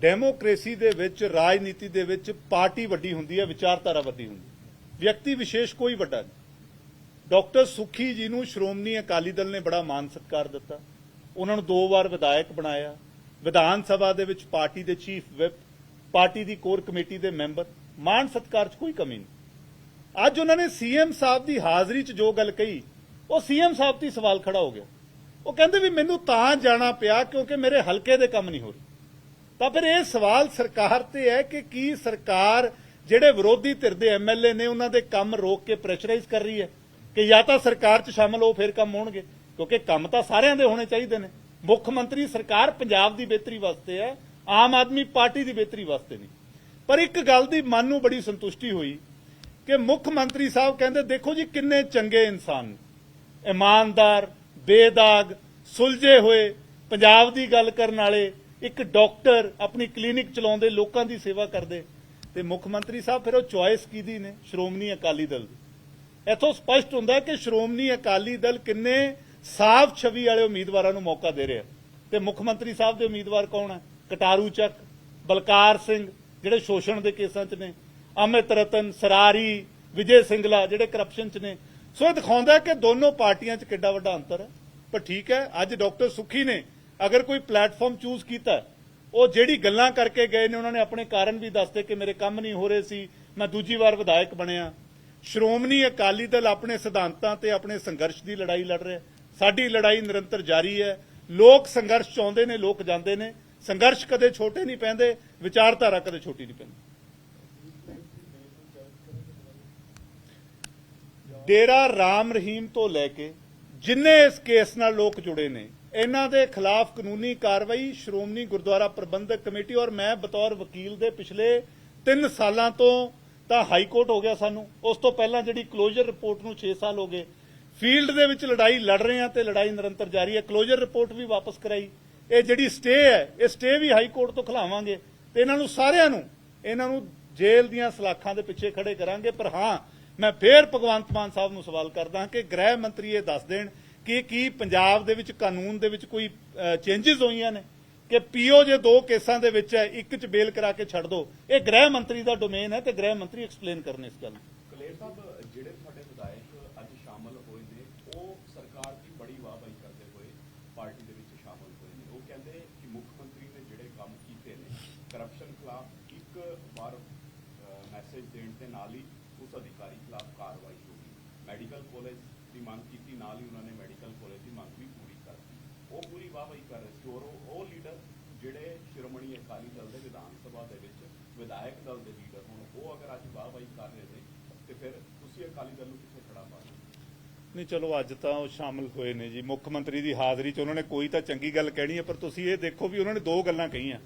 Democracy ਦੇ ਵਿੱਚ, ਰਾਜਨੀਤੀ ਦੇ ਵਿੱਚ ਪਾਰਟੀ ਵੱਡੀ ਹੁੰਦੀ ਹੈ, ਵਿਚਾਰਧਾਰਾ ਵੱਡੀ ਹੁੰਦੀ ਹੈ। ਵਿਅਕਤੀ ਵਿਸ਼ੇਸ਼ ਕੋਈ ਵੱਡਾ ਨਹੀਂ। ਡਾਕਟਰ ਸੁਖੀ ਜੀ ਨੂੰ ਸ਼੍ਰੋਮਣੀ ਅਕਾਲੀ ਦਲ ਨੇ ਬੜਾ ਮਾਨ ਸਤਿਕਾਰ ਦਿੱਤਾ। ਉਹਨਾਂ ਨੂੰ ਦੋ ਵਾਰ ਵਿਧਾਇਕ ਬਣਾਇਆ। ਵਿਧਾਨ ਸਭਾ ਦੇ ਵਿੱਚ ਪਾਰਟੀ ਦੇ ਚੀਫ ਵਿਪ, ਪਾਰਟੀ ਦੀ ਕੋਰ ਕਮੇਟੀ ਦੇ ਮੈਂਬਰ। ਮਾਨ ਸਤਿਕਾਰ 'ਚ ਕੋਈ ਕਮੀ ਨਹੀਂ। ਅੱਜ ਉਹਨਾਂ ਨੇ ਸੀਐਮ ਸਾਹਿਬ ਦੀ ਹਾਜ਼ਰੀ 'ਚ ਜੋ ਗੱਲ ਕਹੀ, ਉਹ ਸੀਐਮ ਸਾਹਿਬ ਤੇ ਸਵਾਲ ਖੜਾ ਹੋ ਗਿਆ। ਉਹ ਕਹਿੰਦੇ ਵੀ ਮੈਨੂੰ ਤਾਂ ਜਾਣਾ ਪਿਆ ਕਿਉਂਕਿ ਮੇਰੇ ਹਲਕੇ ਦੇ ਕੰਮ ਨਹੀਂ ਹੋ ਰਹੇ। ਤਾਂ ਫਿਰ ਇਹ ਸਵਾਲ ਸਰਕਾਰ ਤੇ ਹੈ ਕਿ ਕੀ ਸਰਕਾਰ ਜਿਹੜੇ ਵਿਰੋਧੀ ਧਿਰ ਦੇ ਐਮਐਲਏ ਨੇ ਉਹਨਾਂ ਦੇ ਕੰਮ ਰੋਕ ਕੇ ਪ੍ਰੈਸ਼ਰਾਈਜ਼ ਕਰ ਰਹੀ ਹੈ? ਕਿ ਜਾਂ ਤਾਂ ਸਰਕਾਰ 'ਚ ਸ਼ਾਮਲ ਹੋ ਫਿਰ ਕੰਮ ਹੋਣਗੇ? ਕਿਉਂਕਿ ਕੰਮ ਤਾਂ ਸਾਰਿਆਂ ਦੇ ਹੋਣੇ ਚਾਹੀਦੇ ਨੇ। ਮੁੱਖ ਮੰਤਰੀ ਸਰਕਾਰ ਪੰਜਾਬ ਦੀ ਬਿਹਤਰੀ ਵਾਸਤੇ ਹੈ, ਆਮ ਆਦਮੀ ਪਾਰਟੀ ਦੀ ਬਿਹਤਰੀ ਵਾਸਤੇ ਨਹੀਂ। ਪਰ ਇੱਕ ਗੱਲ ਦੀ ਮਨ ਨੂੰ ਬੜੀ ਸੰਤੁਸ਼ਟੀ ਹੋਈ ਕਿ ਮੁੱਖ ਮੰਤਰੀ ਸਾਹਿਬ ਕਹਿੰਦੇ, ਦੇਖੋ ਜੀ ਕਿੰਨੇ ਚੰਗੇ ਇਨਸਾਨ ਨੇ। ਇਮਾਨਦਾਰ, ਬੇਦਾਗ, ਸੁਲਝੇ ਹੋਏ, ਪੰਜਾਬ ਦੀ ਗੱਲ ਕਰਨ ਵਾਲੇ ਇੱਕ ਡਾਕਟਰ ਆਪਣੀ ਕਲੀਨਿਕ ਚਲਾਉਂਦੇ, ਲੋਕਾਂ ਦੀ ਸੇਵਾ ਕਰਦੇ ਤੇ ਮੁੱਖ ਮੰਤਰੀ ਸਾਹਿਬ ਫਿਰ ਉਹ ਚੁਆਇਸ ਕੀਦੀ ਨੇ, ਸ਼੍ਰੋਮਣੀ ਅਕਾਲੀ ਦਲ ਦੀ। ਇਥੋਂ ਸਪਸ਼ਟ ਹੁੰਦਾ ਕਿ ਸ਼੍ਰੋਮਣੀ ਅਕਾਲੀ ਦਲ ਕਿੰਨੇ ਸਾਫ਼ ਛਵੀ ਵਾਲੇ ਉਮੀਦਵਾਰਾਂ ਨੂੰ ਮੌਕਾ ਦੇ ਰਿਹਾ। ਤੇ ਮੁੱਖ ਮੰਤਰੀ ਸਾਹਿਬ ਦੇ ਉਮੀਦਵਾਰ ਕੌਣ ਹੈ ਕਟਾਰੂ ਚੱਕ, ਬਲਕਾਰ ਸਿੰਘ, ਜਿਹੜੇ ਸ਼ੋਸ਼ਣ ਦੇ ਕੇਸਾਂ 'ਚ ਨੇ ਅਮਿਤ ਰਤਨ, ਸਰਾਰੀ, ਵਿਜੇ ਸਿੰਗਲਾ, ਜਿਹੜੇ ਕਰਪਸ਼ਨ 'ਚ ਨੇ। ਸੋ ਇਹ ਦਿਖਾਉਂਦਾ ਕਿ ਦੋਨੋਂ ਪਾਰਟੀਆਂ 'ਚ ਕਿੱਡਾ ਵੱਡਾ ਅੰਤਰ ਹੈ। ਪਰ ਠੀਕ ਹੈ, ਅੱਜ ਡਾਕਟਰ ਸੁਖੀ ਨੇ ਅਗਰ ਕੋਈ ਪਲੇਟਫਾਰਮ ਚੂਜ਼ ਕੀਤਾ, ਉਹ ਜਿਹੜੀ ਗੱਲਾਂ ਕਰਕੇ ਗਏ ਨੇ, ਉਹਨਾਂ ਨੇ ਆਪਣੇ ਕਾਰਨ ਵੀ ਦੱਸਦੇ ਕਿ ਮੇਰੇ ਕੰਮ ਨਹੀਂ ਹੋ ਰਹੇ ਸੀ, ਮੈਂ ਦੂਜੀ ਵਾਰ ਵਿਧਾਇਕ ਬਣਿਆ। ਸ਼੍ਰੋਮਣੀ ਅਕਾਲੀ ਦਲ ਆਪਣੇ ਸਿਧਾਂਤਾਂ ਤੇ ਆਪਣੇ ਸੰਘਰਸ਼ ਦੀ ਲੜਾਈ ਲੜ ਰਿਹਾ। ਸਾਡੀ ਲੜਾਈ ਨਿਰੰਤਰ ਜਾਰੀ ਹੈ। ਲੋਕ ਸੰਘਰਸ਼ ਚਾਹੁੰਦੇ ਨੇ, ਲੋਕ ਜਾਂਦੇ ਨੇ। ਸੰਘਰਸ਼ ਕਦੇ ਛੋਟੇ ਨਹੀਂ ਪੈਂਦੇ, ਵਿਚਾਰਧਾਰਾ ਕਦੇ ਛੋਟੀ ਨਹੀਂ ਪੈਂਦੀ। ਡੇਰਾ ਰਾਮ ਰਹੀਮ ਤੋਂ ਲੈ ਕੇ ਜਿੰਨੇ ਇਸ ਕੇਸ ਨਾਲ ਲੋਕ ਜੁੜੇ ਨੇ ਇਹਨਾਂ ਦੇ ਖਿਲਾਫ ਕਾਨੂੰਨੀ ਕਾਰਵਾਈ ਸ਼੍ਰੋਮਣੀ ਗੁਰਦੁਆਰਾ ਪ੍ਰਬੰਧਕ ਕਮੇਟੀ ਔਰ ਮੈਂ ਬਤੌਰ ਵਕੀਲ ਦੇ ਪਿਛਲੇ 3 ਸਾਲਾਂ ਤੋਂ ਤਾਂ ਹਾਈ ਕੋਰਟ ਹੋ ਗਿਆ ਸਾਨੂੰ। ਉਸ ਤੋਂ ਪਹਿਲਾਂ ਜਿਹੜੀ ਕਲੋਜ਼ਰ ਰਿਪੋਰਟ ਨੂੰ 6 ਸਾਲ ਹੋ ਗਏ। ਫੀਲਡ ਦੇ ਵਿੱਚ ਲੜਾਈ ਲੜ ਰਹੇ ਆ ਤੇ ਲੜਾਈ ਨਿਰੰਤਰ ਜਾਰੀ ਹੈ। ਕਲੋਜ਼ਰ ਰਿਪੋਰਟ ਵੀ ਵਾਪਸ ਕਰਾਈ। ਇਹ ਜਿਹੜੀ ਸਟੇ ਹੈ, ਇਹ ਸਟੇ ਵੀ ਹਾਈ ਕੋਰਟ ਤੋਂ ਖਿਲਾਵਾਂਗੇ। ਤੇ ਇਹਨਾਂ ਨੂੰ ਸਾਰਿਆਂ ਨੂੰ, ਇਹਨਾਂ ਨੂੰ ਜੇਲ੍ਹ ਦੀਆਂ ਸਲਾਖਾਂ ਦੇ ਪਿੱਛੇ ਖੜੇ ਕਰਾਂਗੇ। ਪਰ ਹਾਂ, ਮੈਂ ਫੇਰ ਭਗਵੰਤ ਮਾਨ ਸਾਹਿਬ ਨੂੰ ਸਵਾਲ ਕਰਦਾ ਕਿ ਗ੍ਰਹਿ ਮੰਤਰੀ ਇਹ ਦੱਸ ਦੇਣ ਕਿ ਕੀ ਪੰਜਾਬ ਦੇ ਵਿੱਚ ਕਾਨੂੰਨ ਦੇ ਵਿੱਚ ਕੋਈ ਚੇਂਜਸ ਹੋਈਆਂ ਨੇ? ਕਿ ਪੀਓ ਜੇ ਦੋ ਕੇਸਾਂ ਦੇ ਵਿੱਚ ਹੈ, ਇੱਕ ਚ ਬੇਲ ਕਰਾ ਕੇ ਛੱਡ ਦੋ। ਇਹ ਗ੍ਰਹਿ ਮੰਤਰੀ ਦਾ ਡੋਮੇਨ ਹੈ ਤੇ ਗ੍ਰਹਿ ਮੰਤਰੀ ਐਕਸਪਲੇਨ ਕਰਨ ਇਸ ਗੱਲ ਕਲੇਰ ਸਾਹਿਬ, ਜਿਹੜੇ ਤੁਹਾਡੇ ਵਿਧਾਇਕ ਅੱਜ ਸ਼ਾਮਲ ਹੋਏ ਨੇ, ਉਹ ਸਰਕਾਰ ਦੀ ਬੜੀ ਵਾਹਵਾਹੀ ਕਰਦੇ ਹੋਏ ਪਾਰਟੀ ਦੇ ਵਿੱਚ ਸ਼ਾਮਲ ਹੋਏ ਨੇ। ਉਹ ਕਹਿੰਦੇ ਕਿ ਮੁੱਖ ਮੰਤਰੀ ਨੇ ਜਿਹੜੇ ਕੰਮ ਕੀਤੇ ਨੇ ਕਰਪਸ਼ਨ ਖਿਲਾਫ ਇੱਕ ਵਾਰ ਮੈਸੇਜ ਦੇਣ ਦੇ ਨਾਲ ਹੀ ਉਸ ਅਧਿਕਾਰੀ ਖਿਲਾਫ ਕਾਰਵਾਈ ਹੋਈ ਮੈਡੀਕਲ ਕਾਲਜ ਦੀ ਮੰਗ ਕੀਤੀ, ਨਾਲ ਹੀ ਉਹਨਾਂ ਨੇ ਮੈਡੀਕਲ ਕਾਲਜ ਦੀ ਮੰਗ ਵੀ ਪੂਰੀ ਕਰਤੀ ਉਹ ਪੂਰੀ ਵਾਹਵਾਹੀ ਕਰ ਰਹੇ ਉਹ ਲੀਡਰ ਜਿਹੜੇ ਸ਼੍ਰੋਮਣੀ ਅਕਾਲੀ ਦਲ ਦੇ ਵਿਧਾਨ ਸਭਾ ਦੇ ਵਿੱਚ ਵਿਧਾਇਕ ਦਲ ਦੇ ਲੀਡਰ ਹੋਣ, ਉਹ ਅਗਰ ਅੱਜ ਵਾਹਵਾਹੀ ਕਰ ਰਹੇ ਨੇ, ਤੇ ਫਿਰ ਤੁਸੀਂ ਅਕਾਲੀ ਦਲ ਨੂੰ ਕਿੱਥੇ ਖੜਾ ਪਾ ਨਹੀਂ, ਚਲੋ ਅੱਜ ਤਾਂ ਉਹ ਸ਼ਾਮਲ ਹੋਏ ਨੇ ਜੀ। ਮੁੱਖ ਮੰਤਰੀ ਦੀ ਹਾਜ਼ਰੀ 'ਚ ਉਹਨਾਂ ਨੇ ਕੋਈ ਤਾਂ ਚੰਗੀ ਗੱਲ ਕਹਿਣੀ ਹੈ, ਪਰ ਤੁਸੀਂ ਇਹ ਦੇਖੋ ਵੀ ਉਹਨਾਂ ਨੇ ਦੋ ਗੱਲਾਂ ਕਹੀਆਂ।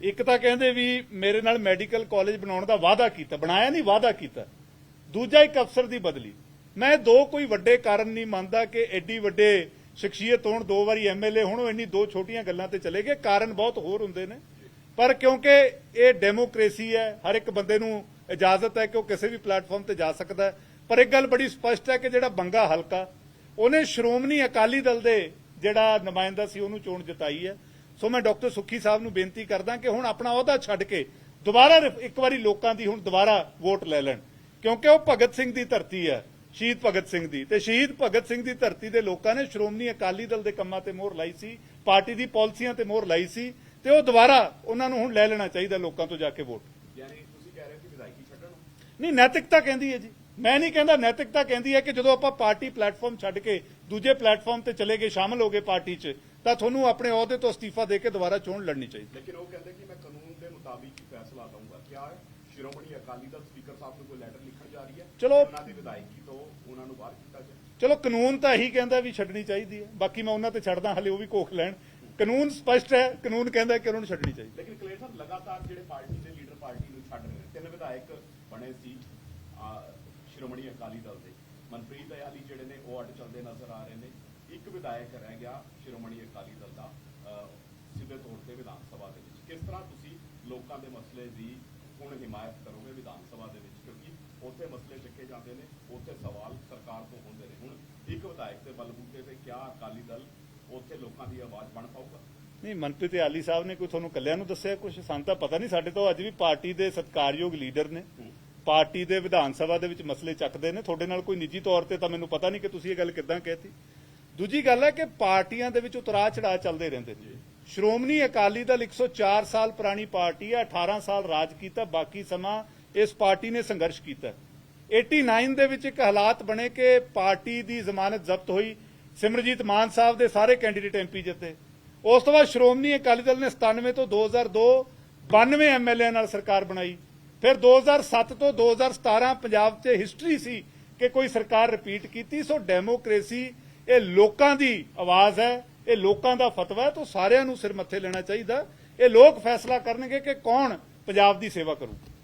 ਇੱਕ ਤਾਂ ਕਹਿੰਦੇ ਵੀ ਮੇਰੇ ਨਾਲ ਮੈਡੀਕਲ ਕਾਲਜ ਬਣਾਉਣ ਦਾ ਵਾਅਦਾ ਕੀਤਾ, ਬਣਾਇਆ ਨਹੀਂ, ਵਾਅਦਾ ਕੀਤਾ। ਦੂਜਾ ਇੱਕ ਅਫਸਰ ਦੀ ਬਦਲੀ। ਮੈਂ ਦੋ ਕੋਈ ਵੱਡੇ ਕਾਰਨ ਨਹੀਂ ਮੰਨਦਾ ਕਿ ਐਡੀ ਵੱਡੇ ਸ਼ਖਸੀਅਤ ਹੋਣ, ਦੋ ਵਾਰੀ ਐਮਐਲਏ ਹੋਣ, ਉਹ ਇੰਨੀ ਦੋ ਛੋਟੀਆਂ ਗੱਲਾਂ ਤੇ ਚਲੇ ਗਏ। ਕਾਰਨ ਬਹੁਤ ਹੋਰ ਹੁੰਦੇ ਨੇ। ਪਰ ਕਿਉਂਕਿ ਇਹ ਡੈਮੋਕ੍ਰੇਸੀ ਹੈ, ਹਰ ਇੱਕ ਬੰਦੇ ਨੂੰ ਇਜਾਜ਼ਤ ਹੈ ਕਿ ਉਹ ਕਿਸੇ ਵੀ ਪਲੇਟਫਾਰਮ ਤੇ ਜਾ ਸਕਦਾ ਪਰ ਇੱਕ ਗੱਲ ਬੜੀ ਸਪਸ਼ਟ ਹੈ ਕਿ ਜਿਹੜਾ ਬੰਗਾ ਹਲਕਾ, ਉਹਨੇ ਸ਼੍ਰੋਮਣੀ ਅਕਾਲੀ ਦਲ ਦੇ ਜਿਹੜਾ ਨੁਮਾਇੰਦਾ ਸੀ, ਉਹਨੂੰ ਚੋਣ ਜਿਤਾਈ ਹੈ। ਸੋ ਮੈਂ ਡਾਕਟਰ ਸੁੱਖੀ ਸਾਹਿਬ ਨੂੰ ਬੇਨਤੀ ਕਰਦਾ ਕਿ ਹੁਣ ਆਪਣਾ ਅਹੁਦਾ ਛੱਡ ਕੇ ਦੁਬਾਰਾ ਰਿਫ- ਇੱਕ ਵਾਰੀ ਲੋਕਾਂ ਦੀ ਹੁਣ ਦੁਬਾਰਾ ਵੋਟ ਲੈ ਲੈਣ। ਕਿਉਂਕਿ ਉਹ ਭਗਤ ਸਿੰਘ ਦੀ ਧਰਤੀ ਹੈ। ਸ਼ਹੀਦ ਭਗਤ ਸਿੰਘ ਦੀ। ਤੇ ਸ਼ਹੀਦ ਭਗਤ ਸਿੰਘ ਦੀ ਧਰਤੀ ਦੇ ਲੋਕਾਂ ਨੇ ਸ਼੍ਰੋਮਣੀ ਅਕਾਲੀ ਦਲ ਦੇ ਕੰਮਾਂ ਤੇ ਮੋਹਰ ਲਾਈ ਸੀ ਪਾਰਟੀ ਦੀ ਪਾਲਿਸੀਆਂ ਤੇ ਮੋਹਰ ਲਾਈ ਸੀ ਤੇ ਉਹ ਦੁਬਾਰਾ ਉਹਨਾਂ ਨੂੰ ਹੁਣ ਲੈ ਲੈਣਾ ਚਾਹੀਦਾ ਲੋਕਾਂ ਤੋਂ ਜਾ ਕੇ ਵੋਟ। ਯਾਨੀ ਤੁਸੀਂ ਕਹਿ ਰਹੇ ਹੋ ਕਿ ਵਿਧਾਇਕੀ ਛੱਡਣ ਨਹੀਂ ਨੈਤਿਕਤਾ ਕਹਿੰਦੀ ਹੈ ਜੀ। ਮੈਂ ਨਹੀਂ ਕਹਿੰਦਾ ਨੈਤਿਕਤਾ ਕਹਿੰਦੀ ਹੈ ਕਿ ਜਦੋਂ ਆਪਾਂ ਪਾਰਟੀ ਪਲੇਟਫਾਰਮ ਛੱਡ ਕੇ ਦੂਜੇ ਪਲੇਟਫਾਰਮ ਤੇ ਚਲੇ ਗਏ ਸ਼ਾਮਲ ਹੋ ਗਏ ਪਾਰਟੀ 'ਚ ਤਾਂ ਤੁਹਾਨੂੰ ਆਪਣੇ ਅਹੁਦੇ ਤੋਂ ਅਸਤੀਫਾ ਦੇ ਕੇ ਦੁਬਾਰਾ ਚੋਣ ਲੜਨੀ ਚਾਹੀਦੀ। ਲੇਕਿਨ ਉਹ ਕਹਿੰਦੇ ਕਿ ਮੈਂ ਕਾਨੂੰਨ ਦੇ ਮੁਤਾਬਿਕ ਹੀ ਫੈਸਲਾ ਲਵਾਂਗਾ ਕਿਆ ਹੈ? ਸ਼੍ਰੋਮਣੀ ਅਕਾਲੀ ਦਲ ਸਪੀਕਰ ਸਾਹਿਬ ਨੂੰ ਕੋਈ ਲੈਟਰ ਜਾ ਰਹੀ ਹੈ ਚਲੋ। ਉਹਨਾਂ ਦੀ ਵਿਧਾਇਕੀ ਤੋਂ ਉਹਨਾਂ ਨੂੰ ਬਾਹਰ ਕੀਤਾ ਜਾਏ ਚਲੋ ਕਾਨੂੰਨ ਤਾਂ ਇਹੀ ਕਹਿੰਦਾ ਵੀ ਛੱਡਣੀ ਚਾਹੀਦੀ ਹੈ। ਬਾਕੀ ਮੈਂ ਉਹਨਾਂ ਤੇ ਛੱਡਦਾ ਹਲੇ ਉਹ ਵੀ ਕੋਖ ਲੈਣ। ਕਾਨੂੰਨ ਸਪਸ਼ਟ ਹੈ ਕਾਨੂੰਨ ਕਹਿੰਦਾ ਕਿ ਉਹਨਾਂ ਨੂੰ ਛੱਡਣੀ ਚਾਹੀਦੀ ਲੇਕਿਨ ਕਲੇਰ ਸਾਹਿਬ ਲਗਾਤਾਰ ਜਿਹੜੇ ਪਾਰਟੀ ਦੇ ਲੀਡਰ ਪਾਰਟੀ ਨੂੰ ਛੱਡ ਰਹੇ ਨੇ ਤਿੰਨ ਵਿਧਾਇਕ ਬਣੇ ਸੀ ਸ਼੍ਰੋਮਣੀ ਅਕਾਲੀ ਦਲ ਦੇ। ਮਨਪ੍ਰੀਤ ਦਇਆਲੀ ਜਿਹੜੇ ਨੇ ਉਹ ਅੱਡ ਚੱਲਦੇ ਨਜ਼ਰ ਆ ਰਹੇ ਨੇ। ਇੱਕ ਵਿਧਾਇਕ ਰਹਿ ਗਿਆ ਸ਼੍ਰੋਮਣੀ ਅਕਾਲੀ ਦਲ ਦਾ ਸਿੱਧੇ ਤੌਰ ਤੇ ਵਿਧਾਨ ਸਭਾ ਦੇ ਵਿੱਚ। ਕਿਸ ਤਰ੍ਹਾਂ ਤੁਸੀਂ ਲੋਕਾਂ ਦੇ ਮਸਲੇ ਦੀ ਹੁਣ ਹਿਮਾਇਤ ਕਰੋਗੇ ਵਿਧਾਨ ਸਭਾ ਦੇ ਵਿੱਚ? ਕਿਉਂਕਿ ਉੱਥੇ ਮਸਲੇ ਚੱਕੇ ਜਾਂਦੇ ਨੇ ਉੱਥੇ ਸਵਾਲ ਸਰਕਾਰ ਤੋਂ ਹੁੰਦੇ ਨੇ। ਹੁਣ ਇੱਕ ਵਿਧਾਇਕ ਦੇ ਬਲਬੂਤੇ ਤੇ ਕਿਆ ਅਕਾਲੀ ਦਲ ਉੱਥੇ ਲੋਕਾਂ ਦੀ ਆਵਾਜ਼ ਬਣ ਪਾਊਗਾ? ਨਹੀਂ ਮਨਪ੍ਰੀਤ ਆਲੀ ਸਾਹਿਬ ਨੇ ਕੋਈ ਤੁਹਾਨੂੰ ਕੱਲਿਆਂ ਨੂੰ ਦੱਸਿਆ ਕੁਝ ਸਾਨੂੰ ਤਾਂ ਪਤਾ ਨਹੀਂ ਸਾਡੇ ਤੋਂ ਅੱਜ ਵੀ ਪਾਰਟੀ ਦੇ ਸਤਿਕਾਰਯੋਗ ਲੀਡਰ ਨੇ। ਪਾਰਟੀ ਦੇ ਵਿਧਾਨ ਸਭਾ ਦੇ ਵਿੱਚ ਮਸਲੇ ਚੱਕਦੇ ਨੇ। ਤੁਹਾਡੇ ਨਾਲ ਕੋਈ ਨਿੱਜੀ ਤੌਰ ਤੇ ਤਾਂ ਮੈਨੂੰ ਪਤਾ ਨਹੀਂ ਕਿ ਤੁਸੀਂ ਇਹ ਗੱਲ ਕਿੱਦਾਂ ਕਹਿਤੀ। ਦੂਜੀ ਗੱਲ ਹੈ ਕਿ ਪਾਰਟੀਆਂ ਦੇ ਵਿੱਚ ਉਤਰਾਅ ਚੜਾਅ ਚੱਲਦੇ ਰਹਿੰਦੇ ਨੇ। ਸ਼੍ਰੋਮਣੀ ਅਕਾਲੀ ਦਲ 104 ਸਾਲ ਪੁਰਾਣੀ ਪਾਰਟੀ ਹੈ 18 ਸਾਲ ਰਾਜ ਕੀਤਾ ਬਾਕੀ ਸਮਾਂ ਇਸ ਪਾਰਟੀ ਨੇ ਸੰਘਰਸ਼ ਕੀਤਾ। 89 ਦੇ ਵਿੱਚ ਇੱਕ ਹਾਲਾਤ ਬਣੇ ਕਿ ਪਾਰਟੀ ਦੀ ਜ਼ਮਾਨਤ ਜ਼ਬਤ ਹੋਈ। ਸਿਮਰਜੀਤ ਮਾਨ ਸਾਹਿਬ ਦੇ ਸਾਰੇ ਕੈਂਡੀਡੇਟ ਐਮਪੀ ਜਿੱਤੇ। ਉਸ ਤੋਂ ਬਾਅਦ ਸ਼੍ਰੋਮਣੀ ਅਕਾਲੀ ਦਲ ਨੇ 97 ਤੋਂ 2002 92 ਐਮਐਲਏ ਨਾਲ ਸਰਕਾਰ ਬਣਾਈ। ਫਿਰ 2007 ਤੋਂ 2017 ਪੰਜਾਬ 'ਚ ਹਿਸਟਰੀ ਸੀ ਕਿ ਕੋਈ ਸਰਕਾਰ ਰਿਪੀਟ ਕੀਤੀ। ਸੋ ਡੈਮੋਕ੍ਰੇਸੀ ਇਹ ਲੋਕਾਂ ਦੀ ਆਵਾਜ਼ ਹੈ। ਇਹ ਲੋਕਾਂ ਦਾ ਫਤਵਾ ਹੈ। ਤਾਂ ਸਾਰਿਆਂ ਨੂੰ ਸਿਰ ਮੱਥੇ ਲੈਣਾ ਚਾਹੀਦਾ। ਇਹ ਲੋਕ ਫੈਸਲਾ ਕਰਨਗੇ ਕਿ ਕੌਣ ਪੰਜਾਬ ਦੀ ਸੇਵਾ ਕਰੂ